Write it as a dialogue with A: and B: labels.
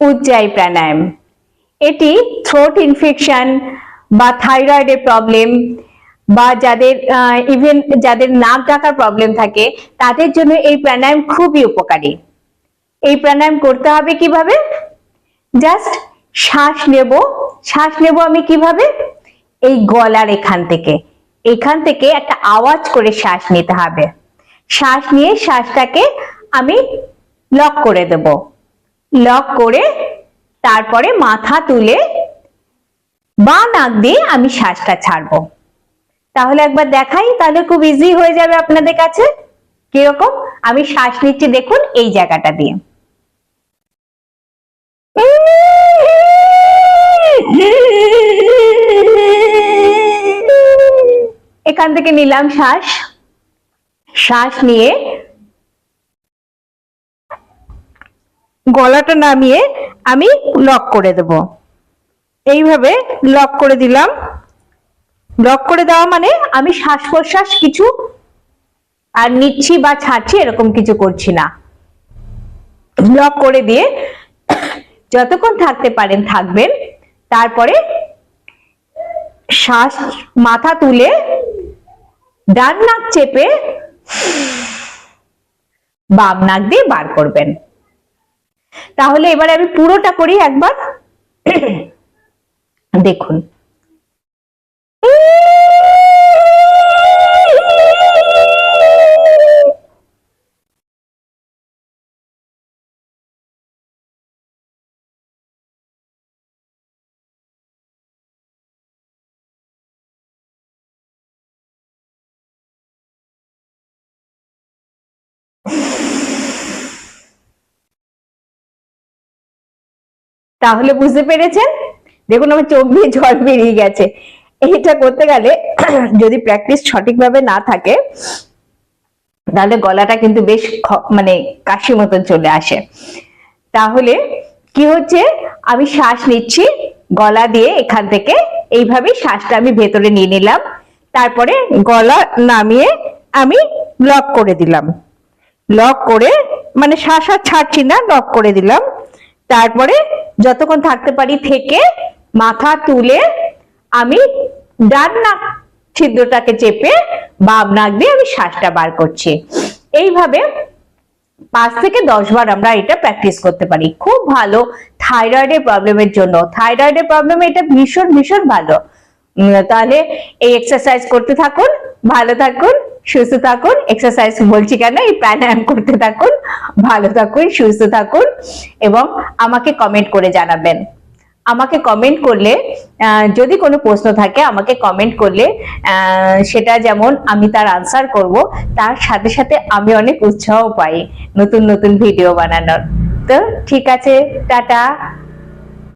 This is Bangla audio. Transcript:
A: উজ্জাই প্রাণায়াম। এটি থ্রোট ইনফেকশন বা থাইরয়েডের প্রবলেম বা যাদের ইভেন যাদের নাক ডাকার প্রবলেম থাকে, তাদের জন্য এই প্রাণায়াম খুবই উপকারী। এই প্রাণায়াম করতে হবে কীভাবে? জাস্ট শ্বাস নেব। শ্বাস নেব আমি কীভাবে? এই গলার এখান থেকে। এখান থেকে একটা আওয়াজ করে শ্বাস নিতে হবে। শ্বাস নিয়ে শ্বাসটাকে আমি লক করে দেব। লক করে তারপরে মাথা তুলে বা নাক দিয়ে আমি শ্বাসটা ছাড়বো। তাহলে একবার দেখাই, তাহলে খুব ইজি হয়ে যাবে আপনাদের কাছে। কীরকম? আমি শ্বাস নিচ্ছি, দেখুন, এই জায়গাটা দিয়ে। এখান থেকে নিলাম শ্বাস। শ্বাস নিয়ে গলাটা নামিয়ে আমি লক করে দেব। এইভাবে লক করে দিলাম। লক করে দেওয়া মানে আমি শ্বাস প্রশ্বাস কিছু আর নিচ্ছি বা ছাড়ছি এরকম কিছু করছি না। লক করে দিয়ে যতক্ষণ থাকতে পারেন থাকবেন। তারপরে শ্বাস মাথা তুলে ডান নাক চেপে বাম নাক দিয়ে বার করবেন। তাহলে এবারে আমি পুরোটা করি একবার। দেখুন। তাহলে বুঝতে পেরেছেন? দেখুন, আমার চোখ দিয়ে জল বেরিয়ে গেছে। এটা করতে গেলে যদি প্র্যাকটিস সঠিকভাবে না থাকে, তাহলে গলাটা কিন্তু বেশ মানে কাশি মতন চলে আসে। তাহলে কি হচ্ছে? আমি শ্বাস নিচ্ছি, গলা দিয়ে এখান থেকে এইভাবে শ্বাসটা আমি ভেতরে নিয়ে নিলাম। তারপরে গলা নামিয়ে আমি লক করে দিলাম। লক করে মানে শ্বাস আর ছাড়ছি না লক করে দিলাম। তারপরে যতক্ষণ থাকতে পারি থেকে মাথা তুলে আমি ডান নাক ছিদ্রটাকে চেপে বাম নাক দিয়ে আমি শ্বাসটা বার করছি। এইভাবে পাঁচ থেকে দশ বার আমরা এটা প্র্যাকটিস করতে পারি। খুব ভালো থাইরয়েডের প্রবলেমের জন্য। থাইরয়েডের প্রবলেমে এটা ভীষণ ভীষণ ভালো। তাহলে এই এক্সারসাইজ করতে থাকুন, ভালো থাকুন। সুস্থ থাকুন এক্সারসাইজ বলছি কেন, এই প্রাণায়াম করতে থাকুন, ভালো থাকুন, সুস্থ থাকুন এবং আমাকে কমেন্ট করে জানাবেন। আমাকে কমেন্ট করলে যদি কোনো প্রশ্ন থাকে, আমাকে কমেন্ট করলে সেটা যেমন আমি তার আনসার করব, তার সাথে সাথে আমি অনেক উৎসাহ পাই নতুন নতুন ভিডিও বানানোর। তো ঠিক আছে, টাটা।